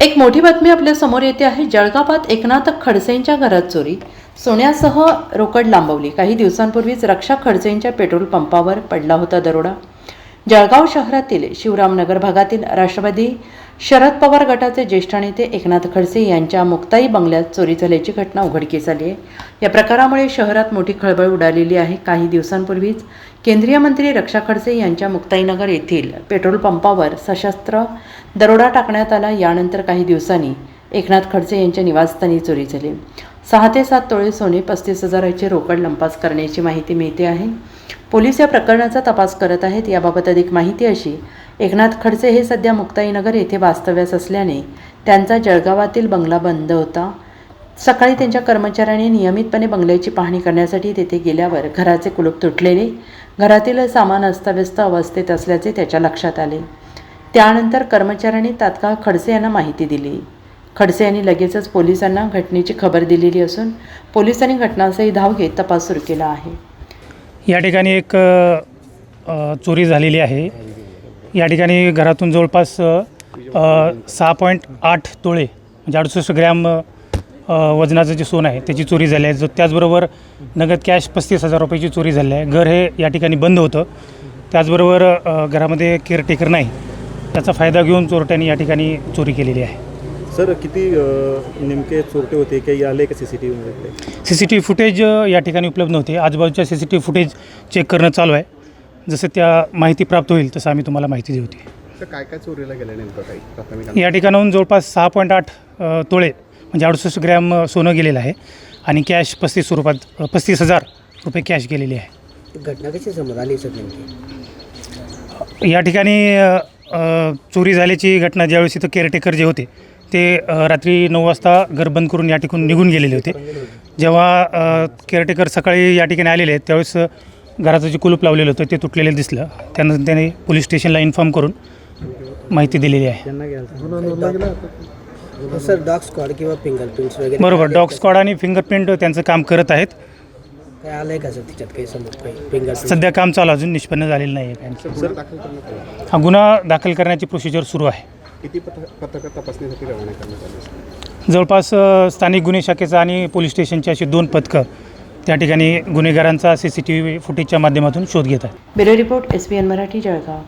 एक मोठी बातमी आपल्यासमोर येते आहे जळगावात एकनाथ खडसेंच्या घरात चोरी. सोन्यासह रोकड लांबवली. काही दिवसांपूर्वीच रक्षा खडसेंच्या पेट्रोल पंपावर पडला होता दरोडा. जळगाव शहरातील शिवरामनगर भागातील राष्ट्रवादी शरद पवार गटाचे ज्येष्ठ नेते एकनाथ खडसे यांच्या मुक्ताई बंगल्यात चोरी झाल्याची घटना उघडकीस आली आहे. या प्रकारामुळे शहरात मोठी खळबळ उडालेली आहे. काही दिवसांपूर्वीच केंद्रीय मंत्री रक्षा खडसे यांच्या मुक्ताईनगर येथील पेट्रोल पंपावर सशस्त्र दरोडा टाकण्यात आला. यानंतर काही दिवसांनी एकनाथ खडसे यांच्या निवासस्थानी चोरी झाली. सहा ते सात तोळे सोने पस्तीस हजाराचे रोकड लंपास करण्याची माहिती मिळते आहे. पोलीस या प्रकरणाचा तपास करत आहेत. याबाबत अधिक माहिती अशी एकनाथ खडसे हे सध्या मुक्ताईनगर येथे वास्तव्यास असल्याने त्यांचा जळगावातील बंगला बंद होता. सकाळी त्यांच्या कर्मचाऱ्यांनी नियमितपणे बंगल्याची पाहणी करण्यासाठी तेथे गेल्यावर घराचे कुलूप तुटलेले घरातील सामान अस्ताव्यस्त अवस्थेत असल्याचे त्याच्या लक्षात आले. त्यानंतर कर्मचाऱ्यांनी तात्काळ खडसे यांना माहिती दिली. खडसे यांनी लगेचच पोलिसांना घटनेची खबर दिलेली असून पोलिसांनी घटनास्थळी धाव घेत तपास सुरू केला आहे. या ठिकाणी एक चोरी झालेली आहे. या ठिकाणी घरातून जवळपास सहा पॉईंट आठ तोळे म्हणजे अडुसष्ट ग्रॅम वजनाचं जे सोनं आहे त्याची चोरी झाली आहे. जो त्याचबरोबर नगद कॅश पस्तीस हजार रुपयाची चोरी झाली आहे. घर हे या ठिकाणी बंद होतं. त्याचबरोबर घरामध्ये केअरटेकर नाही. त्याचा फायदा घेऊन चोरट्यांनी या ठिकाणी चोरी केलेली आहे. सर किती नेमके चोरटे होते? काही आले का सी सी टी व्हीमध्ये C C T V footage या ठिकाणी उपलब्ध नव्हते. आजूबाजूच्या C C T V footage check करणं चालू आहे. जसं त्या माहिती प्राप्त होईल तसं आम्ही तुम्हाला माहिती देऊ होती तर काय काय चोरीला गेलं नेमकं काही प्राथमिक या ठिकाणाहून जवळपास सहा पॉईंट आठ तोळे म्हणजे अडुसष्ट ग्रॅम सोनं गेलेलं आहे आणि कॅश पस्तीस स्वरूपात पस्तीस हजार रुपये कॅश गेलेली आहे. घटना कशी समोर आली सर नेमकी? या ठिकाणी अ, अ, चोरी झाल्याची घटना ज्यावेळेस इथं केअरटेकर जे होते ते अ, रात्री नऊ वाजता घर बंद करून या ठिकाणी निघून गेलेले होते. जेव्हा केअरटेकर सकाळी या ठिकाणी आलेले आहेत त्यावेळेस घराचं जे कुलूप लावलेलं होतं ते तुटलेलं दिसलं. त्यानंतर त्याने पोलीस स्टेशनला इन्फॉर्म करून माहिती दिलेली आहे. सर डॉग स्क्वॉड किंवा फिंगरप्रिंट्स वगैरे बरोबर डॉग स्क्वॉड आणि फिंगरप्रिंट त्यांचं काम करत आहेत. काय आलंय का सर त्याच्यात काही समोर काही फिंगरप्रिंट? सध्या काम चालू अजून निष्पन्न झालेलं नाही आहे हा गुन्हा दाखल करण्याची प्रोसिजर सुरू आहे. किती पथ पथकं तपासणीसाठी रवाना करण्यात आले? जवळपास अ, स्थानिक गुन्हे शाखेचा आणि पोलीस स्टेशनची अशी दोन पथकं त्या ठिकाणी गुन्हेगारांचा सी सी टी व्ही फुटेजच्या माध्यमातून शोध घेत आहेत. Bureau report S B N Marathi Jalgaon.